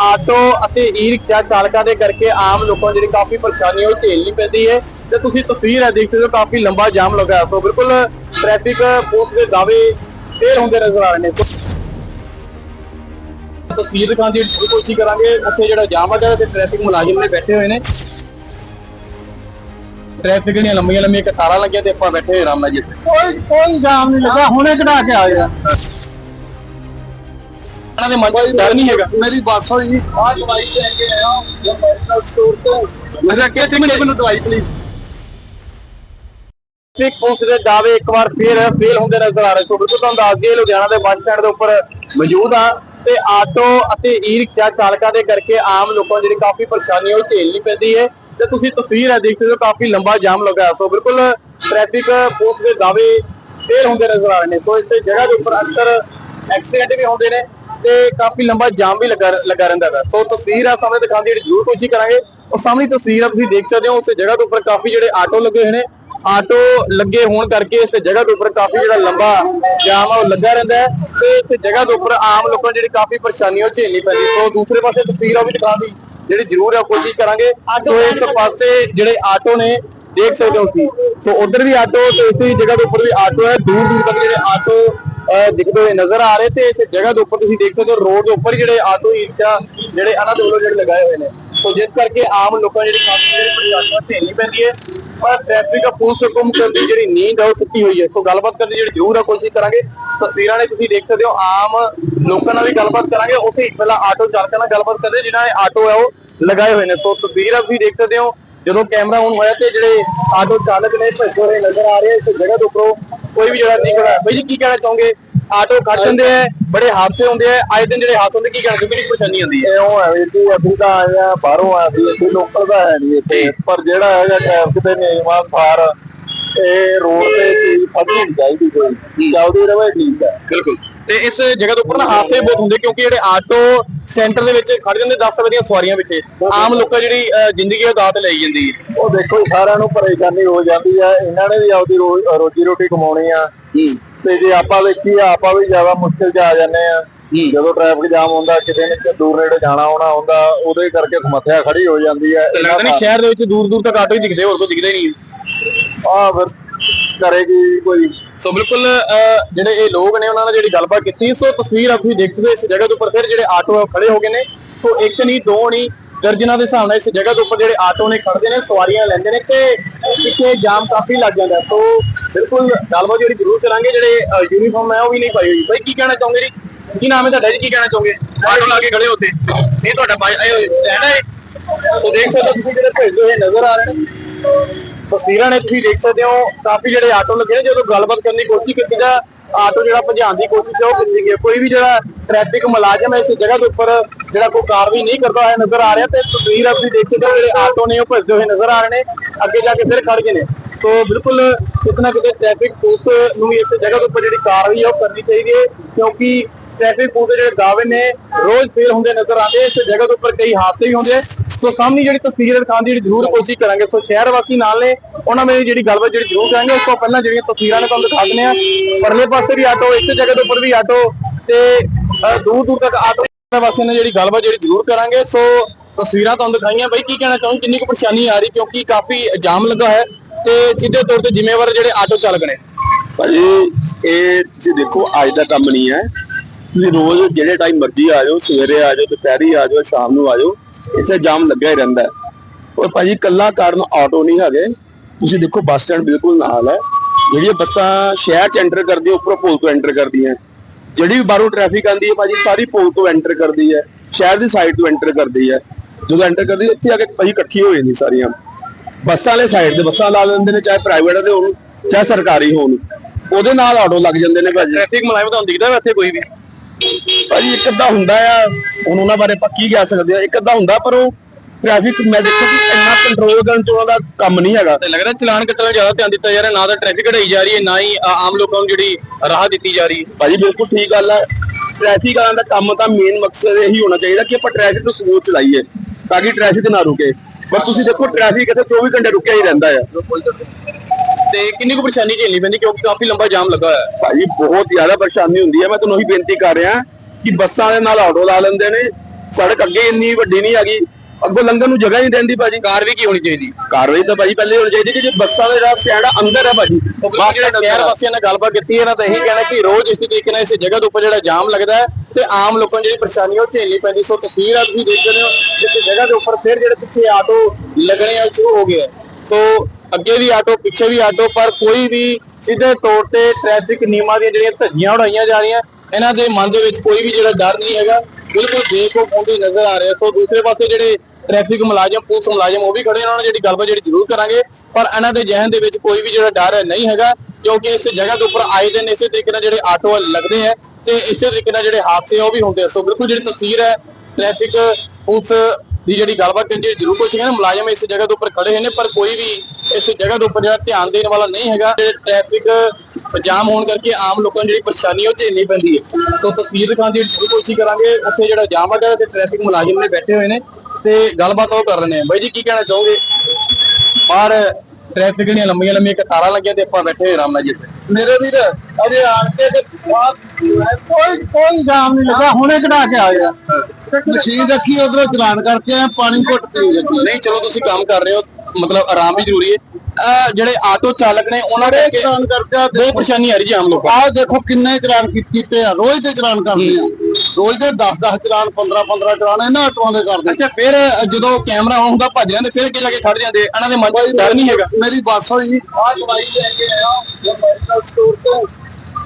Auto ਅਤੇ ਈ rickshaw ਚਾਲਕਾਂ ਦੇ ਕਰਕੇ ਆਮ ਲੋਕਾਂ ਜਿਹੜੀ ਕਾਫੀ ਪਰੇਸ਼ਾਨੀ ਉਹ ਝੇਲਣੀ ਪੈਂਦੀ ਹੈ ਤੇ ਤੁਸੀਂ ਤਸਵੀਰ ਹੈ ਦੇਖ ਹੋ ਕਾਫੀ ਲੰਬਾ ਜਾਮ ਲੱਗਾ ਸੋ ਬਿਲਕੁਲ ਟ੍ਰੈਫਿਕ ਪੁਲਿਸ ਦੇ ਦਾਅਵੇ ਫੇਲ ਹੁੰਦੇ ਨਜ਼ਰ ਆ ਰਹੇ ਨੇ। ਤਸਵੀਰ ਦਿਖਾਉਣ ਦੀ ਕੋਸ਼ਿਸ਼ ਕਰਾਂਗੇ। ਉੱਥੇ ਜਿਹੜਾ ਜਾਮ ਹੈਗਾ ਤੇ ਟ੍ਰੈਫਿਕ ਮੁਲਾਜ਼ਮ ਨੇ ਬੈਠੇ ਹੋਏ ਨੇ। ਟ੍ਰੈਫਿਕ ਦੀਆਂ ਲੰਮੀਆਂ ਲੰਮੀਆਂ ਕਤਾਰਾਂ ਲੱਗੀਆਂ ਤੇ ਆਪਾਂ ਬੈਠੇ ਹੋਏ ਆਰਾਮ ਨਾਲ ਜੀ ਕੋਈ ਕੋਈ ਜਾਮ ਨਹੀਂ ਲੱਗਾ, ਹੁਣੇ ਕਢਾ ਕੇ ਆਏ ਆ ਉਹਨਾਂ ਦੇ ਮਨ ਚ ਡਰ ਨਹੀਂ ਹੈਗਾ। ਮੇਰੀ ਬੱਸ ਹੋਈ। ਆ ਦਵਾਈ ਲੈ ਕੇ ਆਇਆ ਮੈਡੀਕਲ ਸਟੋਰ ਤੋਂ। ਮੇਰਾ ਕਿਹ ਮਿੰਟ ਮੈਨੂੰ ਦਵਾਈ ਪਲੀਜ਼ ਟ੍ਰੈਫਿਕ ਪੁਲਿਸ ਦੇ ਦਾਅਵੇ ਇੱਕ ਵਾਰ ਫੇਰ ਫੇਲ ਹੁੰਦੇ ਨਜ਼ਰ ਆ ਰਹੇ ਸੋ। ਬਿਲਕੁਲ ਤੁਹਾਨੂੰ ਦੱਸ ਦਈਏ ਲੁਧਿਆਣਾ ਦੇ ਬੱਸ ਸਟੈਂਡ ਦੇ ਉੱਪਰ ਮੌਜੂਦ ਆ ਤੇ ਆਟੋ ਅਤੇ ਈ ਰਿਕਸ਼ਾ ਚਾਲਕਾਂ ਦੇ ਕਰਕੇ ਆਮ ਲੋਕਾਂ ਨੂੰ ਜਿਹੜੀ ਕਾਫੀ ਪਰੇਸ਼ਾਨੀ ਉਹ ਝੇਲਣੀ ਪੈਂਦੀ ਹੈ। ਤੇ ਤੁਸੀਂ ਤਸਵੀਰ ਹੈ ਦੇਖ ਸਕਦੇ ਹੋ ਕਾਫੀ ਲੰਬਾ ਜਾਮ ਲੱਗਾ ਸੋ ਬਿਲਕੁਲ ਟ੍ਰੈਫਿਕ ਪੁਲਿਸ ਦੇ ਦਾਅਵੇ ਫੇਲ ਹੁੰਦੇ ਨਜ਼ਰ ਆ ਰਹੇ ਨੇ। ਸੋ ਇਸ ਤੇ ਜਗ੍ਹਾ ਦੇ ਉੱਪਰ ਅਕਸਰ ਐਕਸੀਡੈਂਟ ਵੀ ਹੁੰਦੇ ਨੇ। ਤੇ ਕਾਫੀ ਲੰਬਾ ਜਾਮ ਵੀ ਲੱਗਾ ਲੱਗਾ ਰਹਿੰਦਾ ਹੈ ਸੋ ਤਸਵੀਰ ਆ, ਸਾਹਮਣੇ ਦਿਖਾਉਣ ਦੀ ਜ਼ਰੂਰ ਕੋਸ਼ਿਸ਼ ਕਰਾਂਗੇ। ਉਹ ਸਾਹਮਣੀ ਤਸਵੀਰ ਆ, ਤੁਸੀਂ ਦੇਖ ਸਕਦੇ ਹੋ, ਉਸ ਜਗ੍ਹਾ ਦੇ ਉੱਪਰ ਕਾਫੀ ਜਿਹੜੇ ਆਟੋ ਲੱਗੇ ਹੋਏ ਨੇ। ਆਟੋ ਲੱਗੇ ਹੋਣ ਕਰਕੇ ਇਸ ਜਗ੍ਹਾ ਦੇ ਉੱਪਰ ਕਾਫੀ ਜਿਹੜਾ ਲੰਬਾ ਜਾਮ ਆ, ਉਹ ਲੱਗਾ ਰਹਿੰਦਾ ਹੈ। ਤੇ ਇਸ ਜਗ੍ਹਾ ਦੇ ਉੱਪਰ ਆਮ ਲੋਕਾਂ ਨੂੰ ਜਿਹੜੀ ਕਾਫੀ ਪਰੇਸ਼ਾਨੀ ਉਹ ਝੇਲਣੀ ਪੈਂਦੀ। ਸੋ ਦੂਸਰੇ ਪਾਸੇ ਤਸਵੀਰ ਉਹ ਵੀ ਦਿਖਾਉਣ ਦੀ ਜਿਹੜੀ ਜ਼ਰੂਰ ਆ, ਕੋਸ਼ਿਸ਼ ਕਰਾਂਗੇ। ਸੋ ਇਸ ਪਾਸੇ ਜਿਹੜੇ ਆਟੋ ਨੇ, ਦੇਖ ਸਕਦੇ ਹੋ ਤੁਸੀਂ। ਸੋ ਉਧਰ ਵੀ ਆਟੋ, ਤੇ ਇਸੇ ਜਗ੍ਹਾ ਦੇ ਉੱਪਰ ਵੀ ਆਟੋ ਹੈ। ਦੂਰ ਦੂਰ ਤੱਕ ਜਿਹੜੇ ਆਟੋ ਦਿਖਦੇ ਹੋਏ ਨਜ਼ਰ ਆ ਰਹੇ ਤੇ ਇਸ ਜਗ੍ਹਾ ਦੇ ਉੱਪਰ ਤੁਸੀਂ ਦੇਖ ਸਕਦੇ ਹੋ, ਰੋਡ ਦੇ ਉੱਪਰ ਜਿਹੜੇ ਆਟੋ ਈ ਜਿਹੜੇ ਇਹਨਾਂ ਦੇ ਵੱਲੋਂ ਜਿਹੜੇ ਲਗਾਏ ਹੋਏ ਨੇ। ਸੋ ਜਿਸ ਕਰਕੇ ਆਮ ਲੋਕਾਂ ਜਿਹੜੀ ਕਾਫੀ ਜਿਹੜੀ ਪਰੇਸ਼ਾਨੀ ਝੇਲਣੀ ਪੈਂਦੀ ਹੈ, ਪਰ ਟ੍ਰੈਫਿਕ ਪੁਲਿਸ ਹੁਕਮ ਕਰਦੀ ਜਿਹੜੀ ਨੀਂਦ ਆ ਉਹ ਸੁੱਤੀ ਹੋਈ ਹੈ। ਸੋ ਗੱਲਬਾਤ ਕਰਨ ਦੀ ਜਿਹੜੀ ਜ਼ਰੂਰ ਆ, ਕੋਸ਼ਿਸ਼ ਕਰਾਂਗੇ। ਤਸਵੀਰਾਂ ਨੇ ਤੁਸੀਂ ਦੇਖ ਸਕਦੇ ਹੋ, ਆਮ ਲੋਕਾਂ ਨਾਲ ਵੀ ਗੱਲਬਾਤ ਕਰਾਂਗੇ। ਉੱਥੇ ਇੱਕ ਪਹਿਲਾਂ ਆਟੋ ਚਾਲਕਾਂ ਨਾਲ ਗੱਲਬਾਤ ਕਰਦੇ, ਜਿਨ੍ਹਾਂ ਨੇ ਆਟੋ ਹੈ ਉਹ ਲਗਾਏ ਹੋਏ ਨੇ। ਸੋ ਤਸਵੀਰਾਂ ਤੁਸੀਂ ਦੇਖ ਸਕਦੇ ਹੋ, ਜਦੋਂ ਕੈਮਰਾ ਔਨ ਹੋਇਆ ਤੇ ਜਿਹੜੇ ਆਟੋ ਚਾਲਕ ਨੇ ਭੱਜਦੇ ਹੋਏ ਨਜ਼ਰ ਆ ਰਹੇ ਆ, ਇਸ ਜਗ੍ਹਾ ਦੇ ਉੱਪਰੋਂ ਕੋਈ ਵੀ ਜਿਹੜਾ ਨਹੀਂ ਖੜਾ ਬਈ ਜੀ ਕੀ ਕਹਿਣਾ ਚਾਹੋਗੇ? ਆਟੋ ਖੜ ਜਾਂਦੇ ਆ ਬੜੇ ਹਾਦਸੇ ਹੁੰਦੇ ਆ ਆਏ ਦਿਨ ਜਿਹੜੇ ਹਾਦਸੇ ਹੁੰਦੇ ਕੀ ਕਹਿਣਾ ਕਿਹੜੀ ਪਰੇਸ਼ਾਨੀ ਆਉਂਦੀ ਹੈ? ਇਹ ਉਹ ਹੈ ਜੀ ਅਸੀਂ ਤਾਂ ਆਏ ਆ ਬਾਹਰੋਂ ਆਏ ਸੀ ਇੱਥੇ ਲੋਕਲ ਦਾ ਹੈ ਨਹੀਂ ਇੱਥੇ। ਪਰ ਜਿਹੜਾ ਹੈਗਾ ਟ੍ਰੈਫਿਕ ਦੇ ਨਿਯਮਾਂ ਅਨੁਸਾਰ ਇਹ ਰੋਡ ਤੇ ਕੋਈ ਫਸੀ ਨਹੀਂ ਚਾਹੀਦੀ ਕੋਈ। ਚੱਲਦੀ ਰਵੇ ਠੀਕ ਹੈ। ਬਿਲਕੁਲ। ਤੇ ਇਸ ਜਗ੍ਹਾ ਦੇ ਉੱਪਰ ਨਾ ਹਾਦਸੇ ਬਹੁਤ ਹੁੰਦੇ ਕਿਉਂਕਿ ਜਿਹੜੇ ਆਟੋ ਸੈਂਟਰ ਦੇ ਵਿੱਚ ਖੜ ਜਾਂਦੇ 10 ਰੁਪਏ ਦੀਆਂ ਸਵਾਰੀਆਂ ਵਿੱਚ ਆਮ ਲੋਕਾਂ ਜਿਹੜੀ ਜ਼ਿੰਦਗੀ ਉਹ ਦਾਤ ਲਈ ਜਾਂਦੀ ਹੈ ਉਹ ਦੇਖੋ ਸਾਰਿਆਂ ਨੂੰ ਪਰੇਸ਼ਾਨੀ ਹੋ ਜਾਂਦੀ ਹੈ ਇਹਨਾਂ ਨੇ ਵੀ ਆਪਦੀ ਰੋਜੀ ਰੋਟੀ ਕਮਾਉਣੀ ਆ। ਤੇ ਜੇ ਆਪਾਂ ਵੇਖੀਏ ਆਪਾਂ ਵੀ ਜ਼ਿਆਦਾ ਮੁਸ਼ਕਿਲ 'ਚ ਆ ਜਾਂਦੇ ਆ। ਜਦੋਂ ਟ੍ਰੈਫਿਕ ਜਾਮ ਹੁੰਦਾ ਕਿਤੇ ਨੇ ਦੂਰ ਨੇੜੇ ਜਾਣਾ ਆਉਣਾ ਹੁੰਦਾ ਉਹਦੇ ਕਰਕੇ ਸਮੱਸਿਆ ਖੜੀ ਹੋ ਜਾਂਦੀ ਹੈ ਲੱਗਦਾ ਨਹੀਂ ਸ਼ਹਿਰ ਦੇ ਵਿੱਚ ਦੂਰ ਦੂਰ ਤੱਕ ਆਟੋ ਹੀ ਦਿਖਦੇ ਹੋਰ ਕੋਈ ਦਿਖਦੇ ਨਹੀਂ ਆ ਫਿਰ ਕਰੇਗੀ ਕੋਈ ਸੋ ਬਿਲਕੁਲ ਜਿਹੜੇ ਇਹ ਲੋਕ ਨੇ, ਉਹਨਾਂ ਨਾਲ ਜਿਹੜੀ ਗੱਲਬਾਤ ਕੀਤੀ। ਸੋ ਤਸਵੀਰ ਆ ਤੁਸੀਂ ਦੇਖ ਇਸ ਜਗ੍ਹਾ ਦੇ ਉੱਪਰ। ਫਿਰ ਜਿਹੜੇ ਆਟੋ ਖੜੇ ਹੋ ਗਏ ਨੇ ਸੋ ਇੱਕ ਨਹੀਂ, ਦੋ ਨਹੀਂ, ਦਰਜਨਾਂ ਦੇ ਹਿਸਾਬ ਨਾਲ ਇਸ ਜਗ੍ਹਾ ਦੇ ਉੱਪਰ ਜਿਹੜੇ ਆਟੋ ਨੇ ਖੜਦੇ ਨੇ, ਸਵਾਰੀਆਂ ਲੈਂਦੇ ਨੇ ਤੇ ਪਿੱਛੇ ਜਾਮ ਕਾਫੀ ਲੱਗ ਜਾਂਦਾ। ਸੋ ਬਿਲਕੁਲ ਗੱਲਬਾਤ ਜਿਹੜੀ ਜ਼ਰੂਰ ਕਰਾਂਗੇ, ਜਿਹੜੇ ਯੂਨੀਫਾਰਮ ਹੈ, ਉਹ ਵੀ ਨਹੀਂ ਪਾਈ ਹੋਈ। ਬਾਈ, ਕੀ ਕਹਿਣਾ ਚਾਹੋਗੇ ਜੀ? ਕੀ ਨਾਮ ਹੈ ਤੁਹਾਡਾ ਜੀ? ਕੀ ਕਹਿਣਾ ਚਾਹੋਗੇ? ਆਟੋ ਲਾ ਕੇ ਖੜੇ ਹੋ ਉੱਥੇ। ਇਹ ਤੁਹਾਡਾ ਬਾਈ ਸਟੈਂਡ ਹੈ ਸੋ ਦੇਖ ਸਕਦੇ ਹੋ ਤੁਸੀਂ ਜਿਹੜੇ ਭੇਜਦੇ ਹੋਏ ਨਜ਼ਰ ਆ ਰਹੇ ਨੇ। ਤਸਵੀਰਾਂ ਨੇ ਤੁਸੀਂ ਦੇਖ ਸਕਦੇ ਹੋ, ਕਾਫੀ ਜਿਹੜੇ ਆਟੋ ਲੱਗੇ ਨੇ, ਜਦੋਂ ਗੱਲਬਾਤ ਕਰਨ ਦੀ ਕੋਸ਼ਿਸ਼ ਕੀਤੀ ਤਾਂ ਆਟੋ ਜਿਹੜਾ ਭਜਾਉਣ ਦੀ ਕੋਸ਼ਿਸ਼ ਉਹ ਕੀਤੀ ਗਈ ਕੋਈ ਵੀ ਜਿਹੜਾ ਟ੍ਰੈਫਿਕ ਮੁਲਾਜ਼ਮ ਇਸ ਜਗ੍ਹਾ ਦੇ ਉੱਪਰ ਜਿਹੜਾ ਕੋਈ ਕਾਰਵਾਈ ਨਹੀਂ ਕਰਦਾ ਹੋਇਆ ਨਜ਼ਰ ਆ ਰਿਹਾ ਤੇ ਤਸਵੀਰ ਆ ਤੁਸੀਂ ਦੇਖ ਸਕਦੇ ਹੋ, ਜਿਹੜੇ ਆਟੋ ਨੇ ਉਹ ਭਜਦੇ ਹੋਏ ਨਜ਼ਰ ਆ ਰਹੇ ਨੇ, ਅੱਗੇ ਜਾ ਕੇ ਫਿਰ ਖੜ ਗਏ ਨੇ। ਸੋ ਬਿਲਕੁਲ ਕਿਤੇ ਨਾ ਕਿਤੇ ਟ੍ਰੈਫਿਕ ਪੁਲਿਸ ਨੂੰ ਇਸ ਜਗ੍ਹਾ ਦੇ ਉੱਪਰ ਜਿਹੜੀ ਕਾਰਵਾਈ ਹੈ, ਉਹ ਕਰਨੀ ਚਾਹੀਦੀ ਹੈ, ਕਿਉਂਕਿ ਟ੍ਰੈਫਿਕ ਪੁਲਿਸ ਦੇ ਜਿਹੜੇ ਦਾਅਵੇ ਨੇ, ਰੋਜ਼ ਫੇਲ ਹੁੰਦੇ ਨਜ਼ਰ ਆਉਂਦੇ ਇਸ ਜਗ੍ਹਾ ਦੇ ਉੱਪਰ ਕਈ ਹਾਦਸੇ ਵੀ ਹੁੰਦੇ ਸੋ ਸਾਹਮਣੇ ਜਿਹੜੀ ਤਸਵੀਰ ਦਿਖਾਉਣ ਦੀ ਜ਼ਰੂਰ ਕੋਸ਼ਿਸ਼ ਕਰਾਂਗੇ। ਸੋ ਸ਼ਹਿਰ ਵਾਸੀ ਨਾਲ ਨੇ, ਉਹਨਾਂ ਮੇਰੀ ਜਿਹੜੀ ਗੱਲਬਾਤ ਜਿਹੜੀ ਜ਼ਰੂਰ ਕਰਾਂਗੇ। ਉਸ ਤੋਂ ਪਹਿਲਾਂ ਜਿਹੜੀਆਂ ਤਸਵੀਰਾਂ ਨੇ ਤੁਹਾਨੂੰ ਦਿਖਾ ਦਿੰਦੇ ਆ ਪਰਲੇ ਪਾਸੇ ਵੀ ਆਟੋ ਇਸੇ ਜਗ੍ਹਾ ਦੇ ਉੱਪਰ ਵੀ ਆਟੋ ਤੇ ਦੂਰ ਦੂਰ ਤੱਕ ਆਟੋ ਵਾਸਤੇ ਨੇ ਜਿਹੜੀ ਗੱਲਬਾਤ ਜਿਹੜੀ ਜ਼ਰੂਰ ਕਰਾਂਗੇ। ਸੋ, ਤਸਵੀਰਾਂ ਤੁਹਾਨੂੰ ਦਿਖਾਈਆਂ। ਬਈ, ਕੀ ਕਹਿਣਾ ਚਾਹੋਗੇ ਕਿੰਨੀ ਕੁ ਪਰੇਸ਼ਾਨੀ ਆ ਰਹੀ? ਕਿਉਂਕਿ ਕਾਫੀ ਜਾਮ ਲੱਗਾ ਹੈ ਤੇ ਸਿੱਧੇ ਤੌਰ ਤੇ ਜ਼ਿੰਮੇਵਾਰ ਜਿਹੜੇ ਆਟੋ ਚਾਲਕ ਨੇ। ਭਾਜੀ, ਇਹ ਤੁਸੀਂ ਦੇਖੋ, ਅੱਜ ਦਾ ਕੰਮ ਨਹੀਂ ਹੈ। ਤੁਸੀਂ ਰੋਜ਼ ਜਿਹੜੇ ਟਾਈਮ ਮਰਜ਼ੀ ਆ ਜਾਓ, ਸਵੇਰੇ ਆ ਜਾਓ, ਦੁਪਹਿਰੀ ਆ ਜਾਓ, ਸ਼ਾਮ ਨੂੰ ਆ ਜਾਓ। ਇੱਥੇ ਜਾਮ ਲੱਗਿਆ ਹੀ ਰਹਿੰਦਾ ਹੈ। ਔਰ ਭਾਜੀ ਕੱਲਾ ਕਾਰਨ ਆਟੋ ਨਹੀਂ ਹੈਗੇ। ਤੁਸੀਂ ਦੇਖੋ ਬੱਸ ਸਟੈਂਡ ਬਿਲਕੁਲ ਨਾਲ ਹੈ। ਜਿਹੜੀਆਂ ਬੱਸਾਂ ਸ਼ਹਿਰ ਚ ਐਂਟਰ ਕਰਦੀਆਂ ਉੱਪਰੋਂ ਪੁਲ ਤੋਂ ਐਂਟਰ ਕਰਦੀਆਂ। ਜਿਹੜੀ ਵੀ ਬਾਹਰੋਂ ਟ੍ਰੈਫਿਕ ਆਂਦੀ ਹੈ ਭਾਜੀ ਸਾਰੀ ਪੁਲ ਤੋਂ ਐਂਟਰ ਕਰਦੀ ਹੈ। ਸ਼ਹਿਰ ਦੀ ਸਾਈਡ ਤੋਂ ਐਂਟਰ ਕਰਦੀ ਹੈ। ਜਦੋਂ ਐਂਟਰ ਕਰਦੀ ਹੈ, ਇੱਥੇ ਆ ਕੇ ਭਾਜੀ ਇਕੱਠੀ ਹੋ ਜਾਂਦੀ ਸਾਰੀਆਂ। ਬੱਸਾਂ ਵਾਲੇ ਸਾਈਡ ਤੇ ਬੱਸਾਂ ਲਾ ਦਿੰਦੇ ਨੇ ਚਾਹੇ ਪ੍ਰਾਈਵੇਟ ਦੇ ਹੋਣ ਚਾਹੇ ਸਰਕਾਰੀ ਹੋਣ। ਉਹਦੇ ਨਾਲ ਆਟੋ ਲੱਗ ਜਾਂਦੇ ਨੇ ਭਾਜੀ। ਟ੍ਰੈਫਿਕ ਮੁਲਾਜ਼ਮ ਤੁਹਾਨੂੰ ਦਿਖਦਾ ਇੱਥੇ ਕੋਈ ਵੀ। ਭਾਜੀ ਇੱਕ ਅੱਧਾ ਹੁੰਦਾ ਆ ਹੁਣ ਉਹਨਾਂ ਬਾਰੇ ਆਪਾਂ ਕੀ ਕਹਿ ਸਕਦੇ ਆ? ਇੱਕ ਅੱਧਾ ਹੁੰਦਾ ਪਰ ਉਹ ਟ੍ਰੈਫਿਕ ਮੈਂ ਦੇਖਿਆ ਕਿ ਇੰਨਾ ਕੰਟਰੋਲ ਕਰਨ ਚ ਉਹਨਾਂ ਦਾ ਕੰਮ ਨਹੀਂ ਹੈਗਾ। ਤੇ ਲੱਗਦਾ ਚਲਾਨ ਕੱਟਣ ਨੂੰ ਜ਼ਿਆਦਾ ਧਿਆਨ ਦਿੱਤਾ ਜਾ ਰਿਹਾ ਨਾ ਤਾਂ ਟ੍ਰੈਫਿਕ ਘਟਾਈ ਜਾ ਰਹੀ ਹੈ ਨਾ ਹੀ ਆ- ਆਮ ਲੋਕਾਂ ਨੂੰ ਜਿਹੜੀ ਰਾਹ ਦਿੱਤੀ ਜਾ ਰਹੀ ਹੈ। ਭਾਜੀ ਬਿਲਕੁਲ ਠੀਕ ਗੱਲ ਹੈ ਟ੍ਰੈਫਿਕ ਵਾਲਿਆਂ ਦਾ ਕੰਮ ਤਾਂ ਮੇਨ ਮਕਸਦ ਇਹੀ ਹੋਣਾ ਚਾਹੀਦਾ ਕਿ ਆਪਾਂ ਟ੍ਰੈਫਿਕ ਨੂੰ ਸਮੂਥ ਚਲਾਈਏ ਤਾਂ ਕਿ ਟ੍ਰੈਫਿਕ ਨਾ ਰੁਕੇ। ਪਰ ਤੁਸੀਂ ਦੇਖੋ ਟ੍ਰੈਫਿਕ ਇੱਥੇ 24 ਘੰਟੇ ਰੁਕਿਆ ਹੀ ਰਹਿੰਦਾ ਆ। ਤੇ ਕਿੰਨੀ ਕੁ ਪਰੇਸ਼ਾਨੀ ਝੇਲਣੀ ਪੈਂਦੀ ਕਿਉਂਕਿ ਕਾਫੀ ਲੰਬਾ ਜਾਮ ਲੱਗਾ ਹੋਇਆ ਹੈ। ਭਾਜੀ ਬਹੁਤ ਜ਼ਿਆਦਾ ਪਰੇਸ਼ਾਨੀ ਹੁੰਦੀ ਹੈ। ਮੈਂ ਤੁਹਾਨੂੰ ਉਹੀ ਬੇਨਤੀ ਕਰ ਰਿਹਾ ਕਿ ਬੱਸਾਂ ਦੇ ਨਾਲ ਆਟੋ ਲਾ ਲੈਂਦੇ ਨੇ। ਸੜਕ ਅੱਗੇ ਇੰਨੀ ਵੱਡੀ ਨਹੀਂ ਹੈਗੀ। ਅੱਗੋਂ ਲੰਘਣ ਨੂੰ ਜਗ੍ਹਾ ਨਹੀਂ ਰਹਿੰਦੀ ਭਾਜੀ। ਕਾਰਵਾਈ ਕੀ ਹੋਣੀ ਚਾਹੀਦੀ? ਕਾਰਵਾਈ ਤਾਂ ਭਾਜੀ ਪਹਿਲੇ ਹੋਣੀ ਚਾਹੀਦੀ ਕਿ ਜੇ ਬੱਸਾਂ ਦਾ ਜਿਹੜਾ ਸਟੈਂਡ ਅੰਦਰ ਹੈ ਭਾਜੀ। ਉਹ ਬਿਲਕੁਲ ਜਿਹੜੇ ਸ਼ਹਿਰ ਵਾਸੀਆਂ ਨਾਲ ਗੱਲਬਾਤ ਕੀਤੀ ਹੈ ਨਾ ਤਾਂ ਇਹੀ ਕਹਿਣਾ ਕਿ ਰੋਜ਼ ਇਸ ਤਰੀਕੇ ਨਾਲ ਇਸ ਜਗ੍ਹਾ ਦੇ ਉੱਪਰ ਜਿਹੜਾ ਜਾਮ ਲੱਗਦਾ ਹੈ ਤੇ ਆਮ ਲੋਕਾਂ ਨੂੰ ਜਿਹੜੀ ਪਰੇਸ਼ਾਨੀ ਉਹ ਝੇਲਣੀ ਪੈਂਦੀ। ਸੋ ਤਸਵੀਰ ਆ ਤੁਸੀਂ ਦੇਖ ਸਕਦੇ ਹੋ ਜਿਸ ਜਗ੍ਹਾ ਦੇ ਉੱਪਰ ਫਿਰ ਜਿਹੜੇ ਪਿੱਛੇ ਆਟੋ ਲੱਗਣੇ ਆ ਸ਼ੁਰੂ ਹੋ ਗਏ। ਸੋ ਅੱਗੇ ਵੀ ਆਟੋ, ਪਿੱਛੇ ਵੀ ਆਟੋ, ਪਰ ਕੋਈ ਵੀ ਸਿੱਧੇ ਤੌਰ ਤੇ ਟ੍ਰੈਫਿਕ ਨਿਯਮਾਂ ਦੀਆਂ ਜਿਹੜੀਆਂ ਧੱਜੀਆਂ ਉਡਾਈਆਂ ਜਾ ਰਹੀਆਂ, ਇਹਨਾਂ ਦੇ ਮਨ ਦੇ ਵਿੱਚ ਕੋਈ ਵੀ ਜਿਹੜਾ ਡਰ ਨਹੀਂ ਹੈਗਾ। ਬਿਲਕੁਲ ਬੇਖੌਫ ਹੁੰਦੇ ਨਜ਼ਰ ਆ ਰਹੇ। ਸੋ ਦੂਸਰੇ ਪਾਸੇ ਜਿਹੜੇ ਟ੍ਰੈਫਿਕ ਮੁਲਾਜ਼ਮ, ਪੁਲਿਸ ਮੁਲਾਜ਼ਮ, ਉਹ ਵੀ ਖੜੇ ਉਹਨਾਂ ਨਾਲ ਜਿਹੜੀ ਗੱਲਬਾਤ ਜਿਹੜੀ ਜ਼ਰੂਰ ਕਰਾਂਗੇ। ਪਰ ਇਹਨਾਂ ਦੇ ਜ਼ਿਹਨ ਦੇ ਵਿੱਚ ਕੋਈ ਵੀ ਜਿਹੜਾ ਡਰ ਹੈ ਨਹੀਂ ਹੈਗਾ ਕਿਉਂਕਿ ਇਸ ਜਗ੍ਹਾ ਦੇ ਉੱਪਰ ਆਏ ਦਿਨ ਇਸੇ ਤਰੀਕੇ ਨਾਲ ਜਿਹੜੇ ਆਟੋ ਲੱਗਦੇ ਆ, ਤੇ ਇਸੇ ਤਰੀਕੇ ਨਾਲ ਜਿਹੜੇ ਹਾਦਸੇ ਆ, ਉਹ ਵੀ ਹੁੰਦੇ ਆ। ਸੋ ਬਿਲਕੁਲ ਜਿਹੜੀ ਤਸਵੀਰ ਹੈ ਟ੍ਰੈਫਿਕ ਪੁਲਿਸ ਦੀ ਜਿਹੜੀ ਗੱਲਬਾਤ ਕਰਨ ਜ਼ਰੂਰ ਕੋਸ਼ਿਸ਼ ਹੈ ਮੁਲਾਜ਼ਮ ਇਸ ਜਗ੍ਹਾ ਦੇ ਉੱਪਰ ਖੜੇ ਹੋਏ ਨੇ, ਪਰ ਕੋਈ ਵੀ ਇਸ ਜਗ੍ਹਾ ਦੇ ਉੱਪਰ ਜਿਹੜਾ ਧਿਆਨ ਦੇਣ ਵਾਲਾ ਨਹੀਂ ਹੈਗਾ ਜਿਹੜੇ ਟ੍ਰੈਫਿਕ ਜਾਮ ਹੋਣ ਕਰਕੇ ਆਮ ਲੋਕਾਂ ਨੂੰ ਜਿਹੜੀ ਪਰੇਸ਼ਾਨੀ ਉਹ ਝੇਲਣੀ ਪੈਂਦੀ ਹੈ। ਸੋ ਤਸਵੀਰ ਦਿਖਾਉਣ ਦੀ ਕੋਸ਼ਿਸ਼ ਕਰਾਂਗੇ ਉੱਥੇ ਜਿਹੜਾ ਜਾਮ ਹੈਗਾ ਤੇ ਟ੍ਰੈਫਿਕ ਮੁਲਾਜ਼ਮ ਨੇ ਬੈਠੇ ਹੋਏ ਨੇ ਤੇ ਗੱਲਬਾਤ ਉਹ ਕਰ ਰਹੇ ਨੇ। ਬਾਈ ਜੀ ਕੀ ਕਹਿਣਾ ਚਾਹੋਗੇ? ਬਾਹਰ ਟ੍ਰੈਫਿਕ ਦੀਆਂ ਲੰਮੀਆਂ ਲੰਮੀਆਂ ਕਤਾਰਾਂ ਲੱਗੀਆਂ ਤੇ ਆਪਾਂ ਬੈਠੇ ਆਰਾਮ ਨਾਲ ਜੀ ਮੇਰੇ ਵੀਰ ਅਜੇ ਆਣ ਕੇ ਤੇ ਕੋਈ ਕੋਈ ਜਾਮ ਨਹੀਂ ਲੱਗਾ ਹੁਣੇ ਕਢਾ ਕੇ ਆ। ਮਸ਼ੀਨ ਰੱਖੀ ਉਧਰੋਂ ਚਲਾਨ ਕਰਕੇ ਆਏ, ਪਾਣੀ ਘੁੱਟ ਪੀ ਲੱਗੀ ਨਹੀਂ ਚਲੋ ਤੁਸੀਂ ਕੰਮ ਕਰ ਰਹੇ ਹੋ। ਮਤਲਬ ਆਰਾਮ ਵੀ ਜ਼ਰੂਰੀ ਹੈ। ਜਿਹੜੇ ਆਟੋ ਚਾਲਕ ਨੇ ਉਹਨਾਂ ਦੇ ਚਲਾਨ ਕਰਕੇ ਆ ਬਹੁਤ ਪਰੇਸ਼ਾਨੀ ਆ ਰਹੀ ਜੀ ਆਮ ਲੋਕਾਂ ਆਹ ਦੇਖੋ ਕਿੰਨੇ ਚਲਾਨ ਕੀਤੇ ਆ ਰੋਜ਼ ਦੇ ਚਲਾਨ ਕਰਦੇ ਆ। ਰੋਜ਼ ਦੇ 10 10 ਚਲਾਨ 15 15 ਚਲਾਨ ਇਹਨਾਂ ਆਟੋਆਂ ਦੇ ਕਰਦੇ ਅੱਛਾ ਫਿਰ ਜਦੋਂ ਕੈਮਰਾ ਆਨ ਹੁੰਦਾ ਭੱਜ ਜਾਂਦੇ ਫਿਰ ਅੱਗੇ ਜਾ ਕੇ ਖੜ ਜਾਂਦੇ ਇਹਨਾਂ ਦੇ ਮਨ 'ਚ ਡਰ ਨਹੀਂ ਹੈਗਾ। ਮੇਰੀ ਬੱਸ ਹੋਈ। ਆ ਦਵਾਈ ਲੈ ਕੇ ਆਇਆ ਮੈਡੀਕਲ ਸਟੋਰ ਤੋਂ।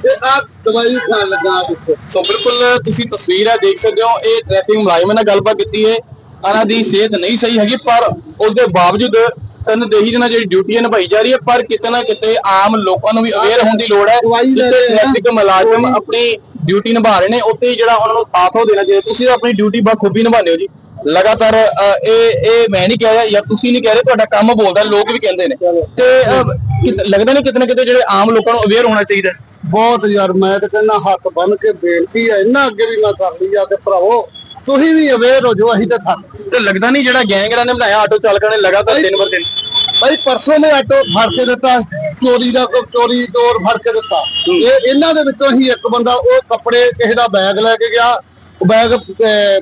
ਤੇ ਆ ਦਵਾਈ ਖਾਣ ਲੱਗਾ ਆ ਦੇਖੋ। ਸੋ ਬਿਲਕੁਲ ਤੁਸੀਂ ਤਸਵੀਰ ਹੈ ਦੇਖ ਸਕਦੇ ਹੋ ਇਹ ਟ੍ਰੈਫਿਕ ਮੁਲਾਜ਼ਮਾਂ ਨਾਲ ਗੱਲਬਾਤ ਕੀਤੀ ਹੈ। ਇਹਨਾਂ ਦੀ ਸਿਹਤ ਨਹੀਂ ਸਹੀ ਹੈਗੀ ਪਰ ਉਸ ਦੇ ਬਾਵਜੂਦ ਤਨਦੇਹੀ ਦੇ ਨਾਲ ਜਿਹੜੀ ਡਿਊਟੀ ਨਿਭਾਈ ਜਾ ਰਹੀ ਹੈ ਪਰ ਕਿਤੇ ਨਾ ਕਿਤੇ ਆਮ ਲੋਕਾਂ ਨੂੰ ਵੀ ਅਵੇਅਰ ਹੋਣ ਦੀ ਲੋੜ ਹੈ ਜਿੱਥੇ। ਟ੍ਰੈਫਿਕ ਮੁਲਾਜ਼ਮ ਆਪਣੀ ਡਿਊਟੀ ਨਿਭਾ ਰਹੇ ਨੇ ਉੱਥੇ ਜਿਹੜਾ ਉਹਨਾਂ ਨੂੰ ਸਾਥ ਹੋ ਦੇਣਾ ਚਾਹੀਦਾ। ਤੁਸੀਂ ਆਪਣੀ ਡਿਊਟੀ ਬਖੂਬੀ ਨਿਭਾਉਂਦੇ ਹੋ ਜੀ। ਲਗਾਤਾਰ ਇਹ ਇਹ ਮੈਂ ਨਹੀਂ ਕਹਿ ਰਿਹਾ ਜਾਂ ਤੁਸੀਂ ਨਹੀਂ ਕਹਿ ਰਹੇ ਤੁਹਾਡਾ ਕੰਮ ਬੋਲਦਾ ਲੋਕ ਵੀ ਕਹਿੰਦੇ ਨੇ। ਤੇ ਲੱਗਦਾ ਨਹੀਂ ਕਿਤੇ ਨਾ ਕਿਤੇ ਜਿਹੜੇ ਆਮ ਲੋਕਾਂ ਨੂੰ ਅਵੇਅਰ ਹੋਣਾ ਚਾਹੀਦਾ ਬਹੁਤ ਯਾਰ ਮੈਂ ਤਾਂ ਕਹਿੰਦਾ ਹੱਥ ਬੰਨ ਕੇ ਬੇਨਤੀ ਹੈ ਇਹਨਾਂ ਅੱਗੇ ਵੀ ਮੈਂ ਕਰ ਲਈ ਆ ਕਿ ਭਰਾਵੋ। ਤੁਸੀਂ ਵੀ ਅਵੇਅਰ ਹੋ ਜਾਓ ਅਸੀਂ ਤਾਂ ਥੱਕ ਤੇ ਲੱਗਦਾ ਨਹੀਂ ਜਿਹੜਾ ਗੈਂਗਰਾਂ ਨੇ ਬਣਾਇਆ ਆਟੋ ਚਾਲਕਾਂ ਨੇ ਲਗਾਤਾਰ ਦਿਨ ਬਰ ਦਿਨ ਭਾਈ ਪਰਸੋਂ ਨੇ ਆਟੋ ਫੜ ਕੇ ਦਿੱਤਾ ਚੋਰੀ ਦਾ ਕੋਈ ਚੋਰੀ ਚੋਰ ਫੜ ਕੇ ਦਿੱਤਾ। ਇਹ ਇਹਨਾਂ ਦੇ ਵਿੱਚੋਂ ਹੀ ਇੱਕ ਬੰਦਾ ਉਹ ਕੱਪੜੇ ਕਿਸੇ ਦਾ ਬੈਗ ਲੈ ਕੇ ਗਿਆ ਉਹ ਬੈਗ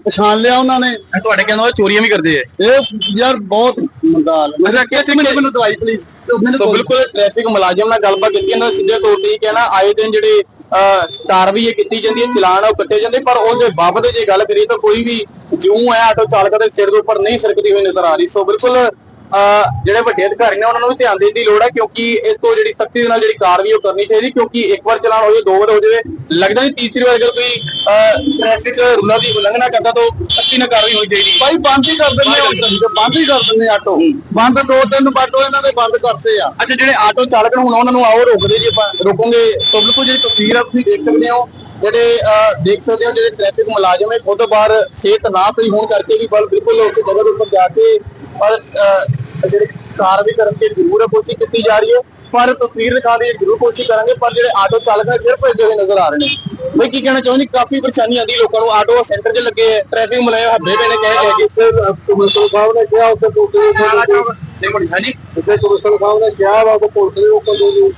ਪਛਾਣ ਲਿਆ ਉਹਨਾਂ ਨੇ। ਤੁਹਾਡੇ ਕਹਿੰਦੇ ਉਹ ਚੋਰੀਆਂ ਵੀ ਕਰਦੇ ਆ। ਇਹ ਯਾਰ ਬਹੁਤ ਮੰਦਾ ਹਾਲ ਹੈ। ਅੱਛਾ, ਕਿ- ਮੈਨੂੰ ਦਵਾਈ ਪਲੀਜ਼ ਸੋ ਬਿਲਕੁਲ ਟ੍ਰੈਫਿਕ ਮੁਲਾਜ਼ਮ ਨਾਲ ਗੱਲਬਾਤ ਕੀਤੀ ਇਹਨਾਂ ਸਿੱਧੇ ਤੌਰ ਤੇ ਹੀ ਕਹਿਣਾ ਆਏ ਦਿਨ ਜਿਹੜੇ ਕਾਰਵਾਈ ਇਹ ਕੀਤੀ ਜਾਂਦੀ ਹੈ, ਚਲਾਨ ਉਹ ਕੱਟੇ ਜਾਂਦੇ, ਪਰ ਉਹਦੇ ਬਾਬਤ ਜੇ ਗੱਲ ਕਰੀਏ ਤਾਂ ਕੋਈ ਵੀ ਜੂੰ ਹੈ, ਆਟੋ ਚਾਲਕ ਦੇ ਸਿਰ ਦੇ ਉੱਪਰ ਨਹੀਂ ਸਰਕਦੀ ਹੋਈ ਨਜ਼ਰ ਆ ਰਹੀ। ਸੋ ਬਿਲਕੁਲ ਜਿਹੜੇ ਵੱਡੇ ਅਧਿਕਾਰੀ ਨੇ ਉਹਨਾਂ ਨੂੰ ਵੀ ਧਿਆਨ ਦੇਣ ਦੀ ਲੋੜ ਹੈ ਕਿਉਂਕਿ ਇਸ ਤੋਂ ਜਿਹੜੀ ਸਖਤੀ ਦੇ ਨਾਲ ਜਿਹੜੀ ਕਾਰਵਾਈ ਉਹ ਕਰਨੀ ਚਾਹੀਦੀ ਕਿਉਂਕਿ ਇੱਕ ਵਾਰ ਚਲਾਨ ਹੋ ਜਾਵੇ ਦੋ ਵਾਰ ਹੋ ਜਾਵੇ ਲੱਗਦਾ ਨਹੀਂ ਤੀਸਰੀ ਵਾਰ ਅਗਰ ਕੋਈ ਟ੍ਰੈਫਿਕ ਰੂਲਾਂ ਦੀ ਉਲੰਘਣਾ ਕਰਦਾ ਤਾਂ ਸਖਤੀ ਨਾਲ ਕਾਰਵਾਈ ਹੋਣੀ ਚਾਹੀਦੀ ਭਾਈ ਬੰਦ ਹੀ ਕਰ ਦਿੰਦੇ ਆ ਬੰਦ ਹੀ ਕਰ ਦਿੰਦੇ ਆਟੋ। ਬੰਦ ਦੋ ਤਿੰਨ ਆਟੋ ਇਹਨਾਂ ਦੇ ਬੰਦ ਕਰਤੇ ਆ। ਅੱਛਾ ਜਿਹੜੇ ਆਟੋ ਚਾਲਕ ਹੁਣ ਉਹਨਾਂ ਨੂੰ ਆਓ ਰੋਕਦੇ ਜੀ ਆਪਾਂ ਰੋਕੋਗੇ? ਸੋ ਬਿਲਕੁਲ ਜਿਹੜੀ ਤਸਵੀਰ ਆ ਤੁਸੀਂ ਦੇਖ ਸਕਦੇ ਹੋ ਜਿਹੜੇ ਦੇਖ ਸਕਦੇ ਹੋ ਜਿਹੜੇ ਟ੍ਰੈਫਿਕ ਮੁਲਾਜ਼ਮ ਹੈ ਖੁਦ ਬਾਹਰ ਸਿਹਤ ਨਾ ਸਹੀ ਹੋਣ ਕਰਕੇ ਵੀ ਬਲ ਬਿਲਕੁਲ ਉਸ ਜਗ੍ਹਾ ਦੇ ਉੱਪਰ ਜਾ ਕੇ ਪਰ ਜਿਹੜੇ ਕਾਰਵਾਈ ਕਰਨ ਦੀ ਜ਼ਰੂਰ ਕੋਸ਼ਿਸ਼ ਕੀਤੀ ਜਾ ਰਹੀ ਹੈ ਪਰ ਤਸਵੀਰ ਦਿਖਾਉਣ ਦੀ ਜ਼ਰੂਰ ਕੋਸ਼ਿਸ਼ ਕਰਾਂਗੇ ਪਰ ਜਿਹੜੇ ਆਟੋ ਚਾਲਕ ਨੇ ਫਿਰ ਭੱਜਦੇ ਹੋਏ ਨਜ਼ਰ ਆ ਰਹੇ ਨੇ। ਬਈ ਕੀ ਕਹਿਣਾ ਚਾਹੁੰਦੀ ਕਾਫੀ ਪਰੇਸ਼ਾਨੀ ਆਉਂਦੀ ਲੋਕਾਂ ਨੂੰ ਆਟੋ ਸੈਂਟਰ 'ਚ ਲੱਗੇ ਟ੍ਰੈਫਿਕ ਮੁਲਾਜ਼ਮ ਹੱਬੇ ਪਏ ਨੇ ਕਹਿ ਕਹਿ ਕੇ। ਕਮਿਸ਼ਨਰ ਸਾਹਿਬ ਨੇ ਕਿਹਾ ਉੱਥੇ ਪੁਲਿਸ ਹਾਂਜੀ। ਉੱਥੇ ਕਮਿਸ਼ਨਰ ਸਾਹਿਬ ਨੇ ਕਿਹਾ ਵਾ ਕਿ ਪੁਲਿਸ ਦੇ ਉੱਪਰ ਜੋ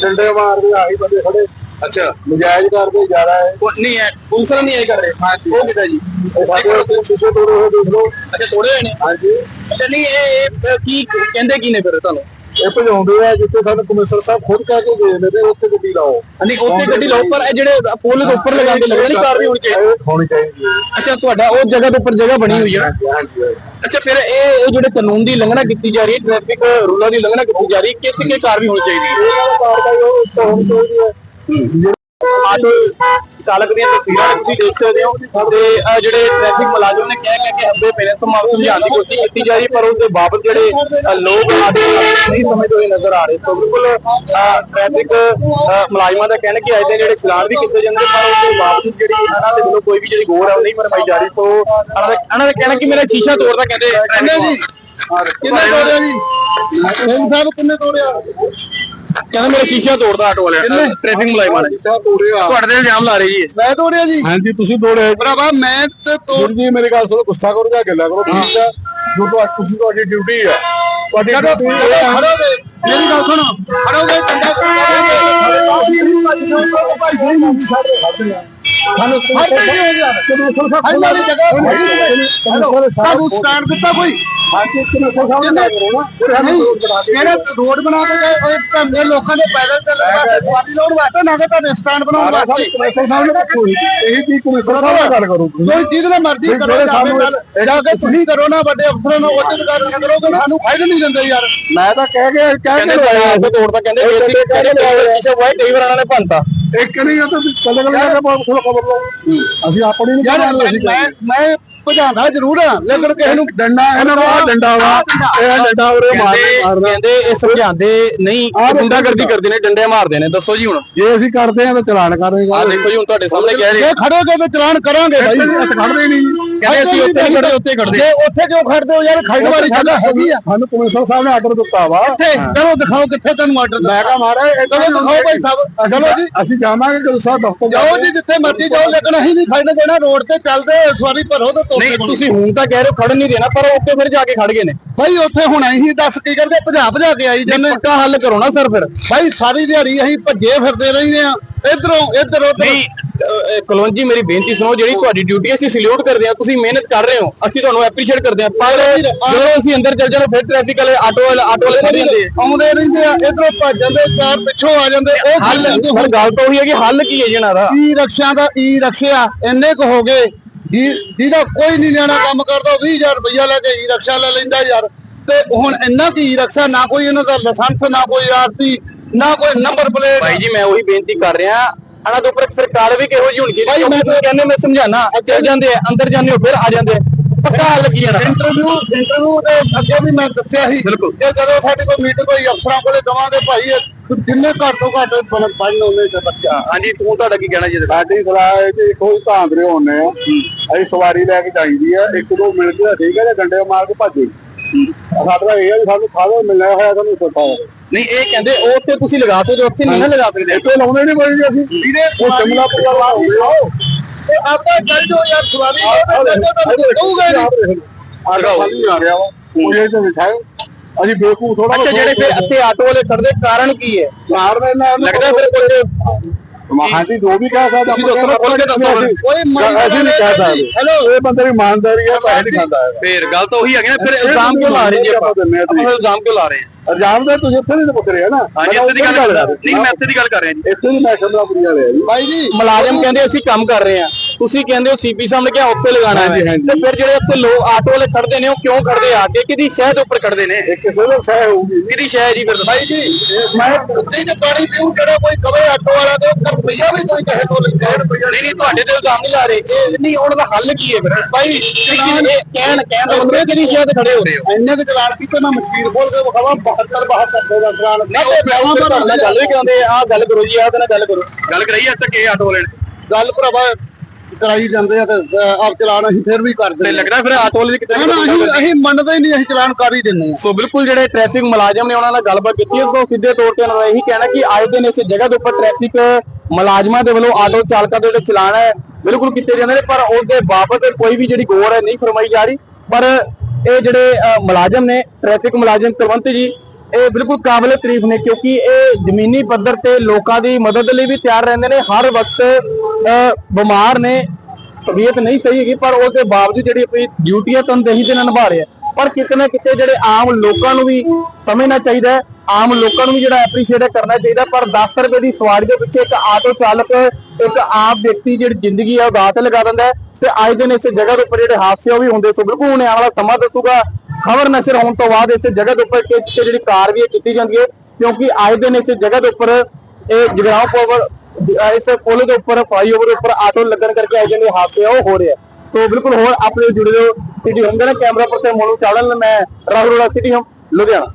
ਡੰਡੇ ਮਾਰਦੇ ਆਹੀ ਬੰਦੇ ਖੜੇ। ਅੱਛਾ। ਨਜਾਇਜ਼ ਕਰਦੇ ਜਾ ਰਹਾ ਹੈ। ਉਹ ਨਹੀਂ ਹੈ ਵਾਲੇ ਨਹੀਂ ਆਏ ਕਰ ਰਹੇ। ਉਹ ਕਿਦਾਂ ਜੀ? ਇਹ ਸਾਡੇ ਉੱਤੇ ਸ਼ੀਸ਼ੇ ਤੋੜੇ ਹੋਏ ਦੇਖ ਲਓ। ਅੱਛਾ ਤੋੜੇ ਹੋਏ ਨੇ? ਹਾਂਜੀ। ਅੱਛਾ ਨਹੀਂ ਇਹ ਇਹ, ਕੀ ਕਹਿੰਦੇ ਕੀ ਨੇ ਫਿਰ ਤੁਹਾਨੂੰ? ਇਹ ਭਜਾਉਂਦੇ ਆ ਜਿੱਥੇ ਸਾਨੂੰ ਕਮਿਸ਼ਨਰ ਸਾਹਿਬ ਖੁਦ ਕਹਿ ਕੇ ਗਏ ਨੇ ਤੇ ਉੱਥੇ ਗੱਡੀ ਲਾਓ। ਨਹੀਂ ਉੱਥੇ ਗੱਡੀ ਲਾਓ ਪਰ ਇਹ ਜਿਹੜੇ ਪੁੱਲ ਦੇ ਉੱਪਰ ਲਗਾਉਂਦੇ ਲੱਗਦਾ ਨਹੀਂ ਕਾਰਵਾਈ ਹੋਣੀ ਚਾਹੀਦੀ। ਇਹ ਹੋਣੀ ਚਾਹੀਦੀ ਅੱਛਾ ਤੁਹਾਡਾ ਉਹ ਜਗ੍ਹਾ ਦੇ ਉੱਪਰ ਜਗ੍ਹਾ ਬਣੀ ਹੋਈ ਹੈ ਨਾ? ਹਾਂਜੀ ਅੱਛਾ ਫਿਰ ਇਹ ਇਹ ਜਿਹੜੇ ਕਾਨੂੰਨ ਦੀ ਉਲੰਘਣਾ ਕੀਤੀ ਜਾ ਰਹੀ ਹੈ ਟ੍ਰੈਫਿਕ ਰੂਲਾਂ ਦੀ ਉਲੰਘਣਾ ਕੀਤੀ ਜਾ ਰਹੀ ਹੈ ਕਿਸ ਕਿਸ ਕਾਰਵਾਈ ਹੋਣੀ ਚਾਹੀਦੀ ਹੈ? ਕਾਰਵਾਈ ਹੋਣੀ ਚਾਹੀਦੀ ਹੈ। ਆਟੋ ਚਾਲਕ ਦੀਆਂ ਤਸਵੀਰਾਂ ਤੁਸੀਂ ਦੇਖ ਸਕਦੇ ਹੋ ਤੇ ਜਿਹੜੇ ਟ੍ਰੈਫਿਕ ਮੁਲਾਜ਼ਮ ਨੇ ਕਹਿ ਕਹਿ ਕੇ ਹੱਬੇ ਪਏ ਨੇ ਸਮਾਂ ਸਮਝਾਉਣ ਦੀ ਕੋਸ਼ਿਸ਼ ਕੀਤੀ ਜਾ ਰਹੀ ਪਰ ਉਸ ਦੇ ਬਾਬਤ ਜਿਹੜੇ ਲੋਕ ਆਟੋ ਨਹੀਂ ਸਮਝਦੇ ਹੋਏ ਨਜ਼ਰ ਆ ਰਹੇ। ਸੋ ਬਿਲਕੁਲ ਟ੍ਰੈਫਿਕ ਮੁਲਾਜ਼ਮਾਂ ਦਾ ਕਹਿਣਾ ਕਿ ਅੱਜ ਦੇ ਜਿਹੜੇ ਚਲਾਨ ਵੀ ਕੀਤੇ ਜਾਂਦੇ ਪਰ ਉਸ ਦੇ ਬਾਵਜੂਦ ਜਿਹੜੀ ਇਹਨਾਂ ਦੇ ਵੱਲੋਂ ਕੋਈ ਵੀ ਜਿਹੜੀ ਗੌਰ ਉਹ ਨਹੀਂ ਫਰਮਾਈ ਜਾ ਰਹੀ। ਸੋ ਇਹਨਾਂ ਦਾ ਕਹਿਣਾ ਕਿ ਮੇਰਾ ਸ਼ੀਸ਼ਾ ਤੋੜਦਾ ਕਹਿੰਦੇ ਕਿੰਨੇ ਜੀ ਕਿੰਨੇ ਤੋੜਿਆ ਜੀ? ਸਾਹਿਬ ਕਿੰਨੇ ਤੋੜਿਆ? ਕਹਿੰਦਾ ਮੇਰਾ ਸ਼ੀਸ਼ਾ ਤੋੜਦਾ ਆਟੋ ਵਾਲਿਆਂ ਨੇ। ਟ੍ਰੈਫਿਕ ਮੁਲਾਜ਼ਮਾਂ ਨੇ। ਤੁਹਾਡੇ ਤੇ ਇਲਜ਼ਾਮ ਲਾ ਰਹੇ ਜੀ। ਮੈਂ ਤੋੜਿਆ ਜੀ। ਹਾਂਜੀ ਤੁਸੀਂ ਤੋੜਿਆ ਭਰਾਵਾ ਮੈਂ ਤੇ ਤੋੜ ਜੀ ਮੇਰੀ ਗੱਲ ਸੁਣੋ ਗੁੱਸਾ ਕਰੋ ਜਾਂ ਗੱਲਾਂ ਕਰੋ ਠੀਕ ਆ? ਜੋ ਤੁਹਾਡੀ ਤੁਸੀਂ ਤੁਹਾਡੀ ਡਿਊਟੀ ਆ। ਤੁਹਾਡੀ ਆ। ਖੜੋਗੇ ਮੇਰੀ ਗੱਲ ਸੁਣੋ। ਖੜੋਗੇ ਕੰਡਾ ਸਾਨੂੰ ਹਰ ਕੋਈ ਹੋ। ਗਿਆ ਤੁਹਾਨੂੰ ਸਟੈਂਡ ਦਿੱਤਾ ਕੋਈ? ਕਿਹੜੇ ਰੋਡ ਬਣਾ ਕੇ ਗਏ ਉਹ ਧੰਦੇ ਲੋਕਾਂ ਦੇ ਪੈਦਲ ਚੱਲਣ ਵਾਸਤੇ ਸਵਾਰੀ ਲੋੜ ਵਾਸਤੇ ਨਾ ਕਿ ਤੁਹਾਡੇ ਸਟੈਂਡ ਬਣਾਉਣ ਵਾਸਤੇ ਇਹੀ ਚੀਜ਼ ਕਮਿਸ਼ਨਰ ਸਾਹਿਬ ਨਾਲ ਗੱਲ ਕਰੋ ਕੋਈ ਚੀਜ਼ ਨਾਲ ਮਰਜ਼ੀ ਕਰੋ ਜਾ ਕੇ ਗੱਲ ਜਾ ਕੇ ਤੁਸੀਂ ਕਰੋ ਨਾ ਵੱਡੇ ਅਫਸਰਾਂ ਨੂੰ ਉੱਚ ਅਧਿਕਾਰੀਆਂ ਕਰੋਗੇ ਸਾਨੂੰ ਫਾਇਦਾ ਨਹੀਂ ਦਿੰਦੇ ਯਾਰ ਮੈਂ ਤਾਂ ਕਹਿ ਕੇ ਕਹਿ ਕੇ ਸਾਡਾ ਆਟੋ ਤੋੜਦਾ ਕਹਿੰਦੇ ਬੇਸਿਕ ਜਿਹੜੇ ਸ਼ੀਸ਼ਾ ਵਾਏ ਕਈ ਵਾਰ ਇਹਨਾਂ ਨੇ ਭੰਨਤਾ ਇੱਕ ਨਹੀਂ ਆ ਤਾਂ ਕੱਲੇ ਕੱਲੇ ਜਾ ਕੇ ਥੋੜਾ ਖਬਰ ਲਓ ਅਸੀਂ ਆਪਣੀ ਨਹੀਂ ਯਾਰ ਕਰਾਂਗੇ ਅਸੀਂ ਮੈਂ ਮੈਂ ਭਜਾਉਂਦਾ ਜ਼ਰੂਰ ਆ ਲੇਕਿਨ ਕਿਸੇ ਨੂੰ ਡੰਡਾ ਇਹਨਾਂ ਨੂੰ ਆ ਡੰਡਾ ਵਾ ਇਹ ਡੰਡਾ ਉਰੇ ਮਾਰ ਕਹਿੰਦੇ ਮਾਰਦਾ ਕਹਿੰਦੇ ਇਹ ਸਮਝਾਉਂਦੇ ਨਹੀਂ ਗੁੰਡਾਗਰਦੀ ਕਰਦੇ ਨੇ ਡੰਡੇ ਮਾਰਦੇ ਨੇ ਦੱਸੋ ਜੀ ਹੁਣ। ਜੇ ਅਸੀਂ ਕਰਦੇ ਆ ਤਾਂ ਚਲਾਨ ਕਰੇਗਾ ਆ ਦੇਖੋ ਜੀ ਹੁਣ ਤੁਹਾਡੇ ਸਾਹਮਣੇ ਕਹਿ ਰਹੇ ਜੇ ਖੜੋਗੇ ਤੇ ਚਲਾਨ ਕਰਾਂਗੇ ਭਾਈ ਅਸੀਂ ਖੜਦੇ ਨਹੀਂ। ਕਹਿੰਦੇ ਅਸੀਂ ਉੱਥੇ ਖੜਦੇ ਉੱਥੇ ਖੜਦੇ। ਜੇ ਉੱਥੇ ਕਿਉਂ ਖੜਦੇ ਹੋ ਯਾਰ? ਖੜਨ ਵਾਲੀ ਜਗ੍ਹਾ ਹੈਗੀ ਆ। ਸਾਨੂੰ ਕਮਿਸ਼ਨਰ ਸਾਹਿਬ ਨੇ ਆਰਡਰ ਦਿੱਤਾ ਵਾ। ਕਿੱਥੇ ਚਲੋ ਦਿਖਾਓ ਕਿੱਥੇ ਤੁਹਾਨੂੰ ਆਰਡਰ ਮੈਂ ਕਹਾ ਮਾਰਾ ਚਲੋ ਦਿਖਾਓ ਭਾਈ ਸਾਹਿਬ। ਚਲੋ ਜੀ ਅਸੀਂ ਜਾਵਾਂਗੇ ਗੁਰੂ ਸਾਹਿਬ ਦਫ਼ਤਰ ਜਾਓ ਜੀ ਜਿੱਥੇ ਮਰਜ਼ੀ ਜਾਓ ਲੇਕਿਨ ਅਸੀਂ ਨਹੀਂ ਖੜਨ ਦੇਣਾ। ਰੋਡ ਤੇ ਚੱਲਦੇ ਸਵਾਰੀ ਭਰੋ ਤੇ ਤੋਸੇ ਨਹੀਂ ਤੁਸੀਂ ਹੁਣ ਤਾਂ ਕਹਿ ਰਹੇ ਹੋ ਖੜਨ ਨਹੀਂ ਦੇਣਾ ਪਰ ਉੱਥੇ ਫਿਰ ਜਾ ਕੇ ਖੜ ਗਏ ਨੇ। ਭਾਈ ਉੱਥੇ ਹੁਣ ਅਸੀਂ ਦੱਸ ਕੀ ਕਰਦੇ ਭਜਾ ਭਜਾ ਕੇ ਆਈ ਜੰਨੇ ਪੱਕਾ ਹੱਲ ਕਰੋ ਨਾ ਸਰ ਫਿਰ। ਭਾਈ ਸਾਰੀ ਦਿਹਾੜੀ ਅਸੀਂ ਭੱਜੇ ਫਿਰਦੇ ਰਹਿੰਦੇ ਆ ਇਧਰੋਂ ਇਧਰ ਨਹੀਂ। ਅਹ, ਕੁਲਵੰਤ ਜੀ ਮੇਰੀ ਬੇਨਤੀ ਸੁਣੋ ਜਿਹੜੀ ਤੁਹਾਡੀ ਡਿਊਟੀ ਅਸੀਂ ਸਲੂਟ ਕਰਦੇ ਹਾਂ ਤੁਸੀਂ ਮਿਹਨਤ ਕਰ ਰਹੇ ਹੋ ਅਸੀਂ ਤੁਹਾਨੂੰ ਐਪਰੀਸ਼ੀਏਟ ਕਰਦੇ ਹਾਂ। ਪਰ ਜਦੋਂ ਅਸੀਂ ਅੰਦਰ ਚੱਲ ਜਾਣਾ ਫਿਰ ਟ੍ਰੈਫਿਕ ਵਾਲੇ ਆਟੋ ਵਾਲੇ ਆਟੋ ਵਾਲੇ ਖੜ ਜਾਂਦੇ। ਆ। ਆਉਂਦੇ ਰਹਿੰਦੇ ਆ ਇਧਰੋਂ ਭੱਜ ਜਾਂਦੇ ਚਾਰ ਪਿੱਛੋਂ ਆ ਜਾਂਦੇ ਉਹ ਹੱਲ ਸਰ ਗੱਲ ਤਾਂ ਉਹੀ ਹੈ ਕਿ ਹੱਲ ਕੀ ਹੈ ਜੀ ਇਹਨਾਂ ਦਾ? ਈ ਰਕਸ਼ਾ ਦਾ ਈ ਰਕਸ਼ਾ ਇੰਨੇ ਕੁ ਹੋ ਗਏ। ਜੀ- ਜਿਹਦਾ ਕੋਈ ਨਹੀਂ ਨਿਆਣਾ ਕੰਮ ਕਰਦਾ ਉਹ 20000 ਰੁਪਇਆ ਲੈ ਕੇ ਈ ਰਕਸ਼ਾ ਲੈ ਲੈਂਦਾ ਯਾਰ। ਤੇ ਹੁਣ ਇੰਨਾ ਕੀ ਈ ਰਕਸ਼ਾ ਨਾ ਕੋਈ ਇਹਨਾਂ ਦਾ ਲਾਇਸੈਂਸ ਨਾ ਕੋਈ ਆਰਸੀ ਨਾ ਕੋਈ ਨੰਬਰ ਪਲੇਟ ਭਾਈ ਜੀ ਮੈਂ ਉਹੀ ਬੇਨਤੀ ਕਰ ਰਿਹਾ ਇਹਨਾਂ ਦੇ ਉੱਪਰ ਇੱਕ ਸਰਕਾਰ ਵੀ ਕਿਹੋ ਜਿਹੀ ਹੋਣੀ ਚਾਹੀਦੀ ਹੈ ਮੈਂ ਤਾਂ ਕਹਿੰਦੇ ਮੈਂ ਸਮਝਾਣਾ ਚੱਲ ਜਾਂਦੇ ਆ ਅੰਦਰ ਜਾਂਦੇ ਹੋ ਫਿਰ ਆ ਜਾਂਦੇ ਆ। ਪੱਕਾ ਹੱਲ ਕੀ ਹੈ ਇਹਨਾਂ ਦਾ? ਇੰਟਰਵਿਊ ਇੰਟਰਵਿਊ ਦੇ ਅੱਗੇ ਵੀ ਮੈਂ ਦੱਸਿਆ ਸੀ। ਕਿ ਜਦੋਂ ਸਾਡੇ ਕੋਲ ਮੀਟਿੰਗ ਹੋਈ ਅਫਸਰਾਂ ਕੋਲੇ ਦਵਾਂਗੇ ਭਾਈ ਇਹ ਜਿੰਨੇ ਘੱਟ ਤੋਂ ਘੱਟ ਬਣ ਪੜਨ ਉਹਨੇ ਤੇ ਬੱਚਾ ਹਾਂਜੀ ਤੂੰ ਤੁਹਾਡਾ ਕੀ ਕਹਿਣਾ ਜੀ? ਸਾਡੀ ਸਲਾਹ ਹੈ ਕਿ ਕੋਈ ਧਾਂਦਰੇ ਹੁੰਨੇ ਆ ਅਸੀਂ ਸਵਾਰੀ ਲੈ ਕੇ ਜਾਈਦੀ ਆ ਇੱਕ ਦੋ ਮਿਲ ਕੇ ਠੀਕ ਹੈ ਜੇ ਡੰਡੇ ਮਾਰ ਕੇ ਭੱਜੇ ਸਾਡਾ ਇਹ ਹੈ ਵੀ ਸਾਨੂੰ ਖਾਦਾ ਮਿਲਿਆ ਹੋਇਆ ਸਾਨੂੰ ਸੱਤਾ ਨਹੀਂ। ਇਹ ਕਹਿੰਦੇ ਉਹ ਉੱਥੇ ਤੁਸੀਂ ਲਗਾ ਸਕਦੇ ਹੋ, ਉੱਥੇ ਨਹੀਂ ਨਾ ਲਗਾ ਸਕਦੇ। ਇੱਥੇ ਲਾਉਂਦੇ ਨਹੀਂ ਬੜੀ ਅਸੀਂ। ਵੀਰੇ ਉਹ ਸ਼ਿਮਲਾ ਪੁਰਾ ਲਾ ਹੋ ਤੇ ਆਪਾਂ ਚੱਲ ਜਾਓ ਯਾਰ ਜਾਓ ਤੁਹਾਨੂੰ ਕਹੂਗਾ ਨਹੀਂ। ਆਗਾ ਖਾਲੀ ਆ। ਰਿਹਾ ਵਾ। ਉਹ ਇਹ ਤੇ ਵਿਛਾਇਓ ਅਸੀਂ ਬੇਕੂਫ ਥੋੜਾ ਅੱਛਾ ਜਿਹੜੇ ਫਿਰ ਇੱਥੇ ਆਟੋ ਵਾਲੇ ਖੜਦੇ ਕਾਰਨ ਕੀ ਹੈ? ਮਾਰ ਦੇਣਾ ਲੱਗਦਾ ਫਿਰ ਕੁਝ ਹਾਂਜੀ ਜੋ ਵੀ ਕਹਿ ਸਕਦਾ ਤੁਸੀਂ ਦੱਸੋ ਨਾ, ਖੁੱਲ੍ਹ ਕੇ ਦੱਸੋ। ਕੋਈ ਅਸੀਂ ਨਹੀਂ ਕਹਿ ਸਕਦੇ। ਹੈਲੋ। ਇਹ ਬੰਦੇ ਦੀ ਇਮਾਨਦਾਰੀ ਹੈ ਪੈਸੇ ਨਹੀਂ ਖਾਂਦਾ ਫਿਰ ਗੱਲ ਤਾਂ ਉਹੀ ਹੈਗੀ ਨਾ ਫਿਰ ਇਲਜ਼ਾਮ ਕਿਉਂ ਲਾ ਰਹੇ ਜੀ ਆਪਾਂ? ਆ। ਇਲਜ਼ਾਮ ਕਿਉਂ ਲਾ ਰਹੇ ਹਾਂ ਅਰਜਾਮ ਦਾ ਤੁਸੀਂ ਇੱਥੇ ਨਹੀਂ ਪੁੱਛ ਰਹੇ ਨਾ। ਹਾਂਜੀ ਇੱਥੇ ਦੀ ਗੱਲ ਕਰ ਰਿਹਾ ਨਹੀਂ ਮੈਂ ਇੱਥੇ ਦੀ ਗੱਲ ਕਰ ਰਿਹਾ ਜੀ। ਇੱਥੇ ਵੀ ਮੈਂ ਸ਼ਮਲਾਪੁਰੀ ਵਾਲੇ ਆ ਜੀ ਭਾਈ ਜੀ ਮੁਲਾਜ਼ਮ ਕਹਿੰਦੇ ਅਸੀਂ ਕੰਮ ਕਰ ਰਹੇ ਹਾਂ। ਤੁਸੀਂ ਕਹਿੰਦੇ ਹੋ ਸੀਪੀ ਸਾਹਮਣੇ ਕਿਹਾ ਉੱਥੇ ਲਗਾਣਾ ਹੈ। ਤੇ ਫਿਰ ਜਿਹੜੇ ਉੱਥੇ ਲੋਕ ਆਟੋ ਵਾਲੇ ਖੜਦੇ ਨੇ ਉਹ ਕਿਉਂ ਖੜਦੇ ਆ ਕੇ? ਕਿਹਦੀ ਸ਼ਹਿ ਦੇ ਉੱਪਰ ਖੜਦੇ ਨੇ? ਕਿਸੇ ਦਾ ਸਹਿ ਹੋਊਗੀ। ਕਿਹਦੀ ਸ਼ਹਿ ਜੀ ਫਿਰ ਭਾਈ ਜੀ ਮੈਂ ਉੱਤੇ ਜੇ ਪਾਣੀ ਪੀਉ ਕਿਹੜਾ ਕੋਈ ਕਵੇ ਆਟੋ ਵਾਲਾ ਤੇ ਉਹ ਰੁਪਈਆ ਵੀ ਕੋਈ ਕਹੇ ਤੋਂ ਨਹੀਂ। ਨਹੀਂ ਤੁਹਾਡੇ ਤੇ ਇਲਜ਼ਾਮ ਨਹੀਂ ਲਾ ਰਹੇ। ਇਹ ਨਹੀਂ ਉਹਨਾਂ ਦਾ ਹੱਲ ਕੀ ਹੈ ਫਿਰ? ਭਾਈ ਕਹਿਣ ਕਹਿਣ ਦਾ ਮਤਲਬ ਕਿਹਦੀ ਸ਼ਹਿ ਤੇ ਖੜੇ ਹੋ ਰਹੇ ਹੋ? ਇੰਨੇ ਕੁ ਚਲਾਨ ਕੀਤੇ ਮੈਂ ਮਸ਼ੀਰ ਖੋਲ ਕੇ ਵਿਖਾਵਾਂ 72 72 ਦਾ ਚਲਾਨ ਨਹੀਂ ਉਹ ਮੈਂ ਉਹ ਤੁਹਾਡੇ ਨਾਲ ਗੱਲ ਵੀ ਕਰਾਉਂਦੇ ਆ। ਗੱਲ ਕਰੋ ਜੀ ਆਹ ਤੇ ਨਾਲ ਗੱਲ ਕਰੋ। ਗੱਲ ਕਰਾਈ ਅੱਜ ਤੱਕ ਇਹ ਆਟੋ ਵਾਲੇ ਨੇ। ਗੱਲ ਭਰਾਵਾ ਕਰਾਈ ਜਾਂਦੇ ਆ ਤੇ ਆਪ ਚਲਾਨ ਅਸੀਂ ਫਿਰ ਵੀ ਕਰਦੇ ਤੇ ਲੱਗਦਾ ਫਿਰ ਆਟੋ ਵਾਲੇ ਕਿਤੇ ਨਾ ਅਸੀਂ ਅਸੀਂ ਮੰਨਦੇ ਹੀ ਨਹੀਂ ਅਸੀਂ ਚਲਾਨ ਕਰ ਹੀ ਦਿੰਦੇ ਆ। ਸੋ ਬਿਲਕੁਲ ਜਿਹੜੇ ਟ੍ਰੈਫਿਕ ਮੁਲਾਜ਼ਮ ਨੇ ਉਹਨਾਂ ਨਾਲ ਗੱਲਬਾਤ ਕੀਤੀ ਇਸ ਤੋਂ ਸਿੱਧੇ ਤੌਰ ਤੇ ਉਹਨਾਂ ਦਾ ਇਹੀ ਕਹਿਣਾ ਕਿ ਆਏ ਦਿਨ ਇਸ ਜਗ੍ਹਾ ਦੇ ਉੱਪਰ ਟ੍ਰੈਫਿਕ ਮੁਲਾਜ਼ਮਾਂ ਦੇ ਵੱਲੋਂ ਆਟੋ ਚਾਲਕਾਂ ਦੇ ਜਿਹੜੇ ਚਲਾਨ ਹੈ ਬਿਲਕੁਲ ਕੀਤੇ ਜਾਂਦੇ ਨੇ ਪਰ ਉਸ ਦੇ ਬਾਬਤ ਕੋਈ ਵੀ ਜਿਹੜੀ ਗੌਰ ਹੈ ਨਹੀਂ ਫਰਮਾਈ ਜਾ ਰਹੀ। ਪਰ ਇਹ ਜਿਹੜੇ ਮੁਲਾਜ਼ਮ ਨੇ ਟ੍ਰੈਫਿਕ ਮੁਲਾਜ਼ਮ ਕੁਲਵੰਤ ਜੀ ਇਹ ਬਿਲਕੁਲ ਕਾਬਲੇ ਤਾਰੀਫ ਨੇ ਕਿਉਂਕਿ ਇਹ ਜ਼ਮੀਨੀ ਪੱਧਰ ਤੇ ਲੋਕਾਂ ਦੀ ਮਦਦ ਲਈ ਵੀ ਤਿਆਰ ਰਹਿੰਦੇ ਨੇ। ਹਰ ਵਕਤ ਅ, ਬਿਮਾਰ ਨੇ। ਤਬੀਅਤ ਨਹੀਂ ਸਹੀ ਹੈਗੀ ਪਰ ਉਹਦੇ ਬਾਵਜੂਦ ਜਿਹੜੀ ਆਪਣੀ ਡਿਊਟੀ ਹੈ ਤਨਦੇਹੀ ਦੇ ਨਾਲ ਨਿਭਾ ਰਹੇ ਆ। ਪਰ ਕਿਤੇ ਨਾ ਕਿਤੇ ਜਿਹੜੇ ਆਮ ਲੋਕਾਂ ਨੂੰ ਵੀ ਸਮਝਣਾ ਚਾਹੀਦਾ ਹੈ। ਆਮ ਲੋਕਾਂ ਨੂੰ ਵੀ ਜਿਹੜਾ ਐਪਰੀਸ਼ੀਏਟ ਕਰਨਾ ਚਾਹੀਦਾ। ਪਰ 10 ਰੁਪਏ ਦੀ ਸਵਾਰੀ ਦੇ ਪਿੱਛੇ ਇੱਕ ਆਟੋ ਚਾਲਕ ਇੱਕ ਆਮ ਵਿਅਕਤੀ ਜਿਹੜੀ ਜ਼ਿੰਦਗੀ ਹੈ ਉਹ ਦਾਅ ਤੇ ਲਗਾ ਦਿੰਦਾ ਤੇ ਅੱਜ ਦਿਨ ਇਸ ਜਗ੍ਹਾ ਦੇ ਉੱਪਰ ਜਿਹੜੇ ਹਾਦਸੇ ਉਹ ਵੀ ਹੁੰਦੇ ਸੋ ਬਿਲਕੁਲ ਹੁਣ ਆਉਣ ਵਾਲਾ ਸਮਾਂ ਦੱਸੂਗਾ। ਖਬਰ ਨਸ਼ਰ ਹੋਣ ਤੋਂ ਬਾਅਦ ਇਸ ਜਗ੍ਹਾ ਦੇ ਉੱਪਰ ਕਿਸ ਤੇ ਜਿਹੜੀ ਕਾਰਵਾਈ ਕੀਤੀ ਜਾਂਦੀ ਹੈ? ਕਿਉਂਕਿ ਆਏ ਦਿਨ ਇਸ ਜਗ੍ਹਾ ਦੇ ਉੱਪਰ ਇਹ ਜਗਰਾਉਂ ਪਾਵਰ ਇਸ ਪੁਲ ਦੇ ਉੱਪਰ, ਫਲਾਈਓਵਰ ਦੇ ਉੱਪਰ ਆਟੋ ਲੱਗਣ ਕਰਕੇ ਆਏ ਜਿਹੜੇ ਹਾਦਸੇ ਆ ਉਹ ਹੋ ਰਹੇ ਆ। ਸੋ ਬਿਲਕੁਲ ਹੋਰ ਆਪਣੇ ਜੁੜੇ ਰਹੋ। ਸਿਟੀ ਹੋਮ ਦੇ ਨਾਲ ਕੈਮਰਾ ਪਰਸਨ ਮੋਨੂ ਚਾਵਲ, ਮੈਂ ਰਾਹੁਲ ਰੋੜਾ ਸਿਟੀ ਹੋਮ, ਲੁਧਿਆਣਾ।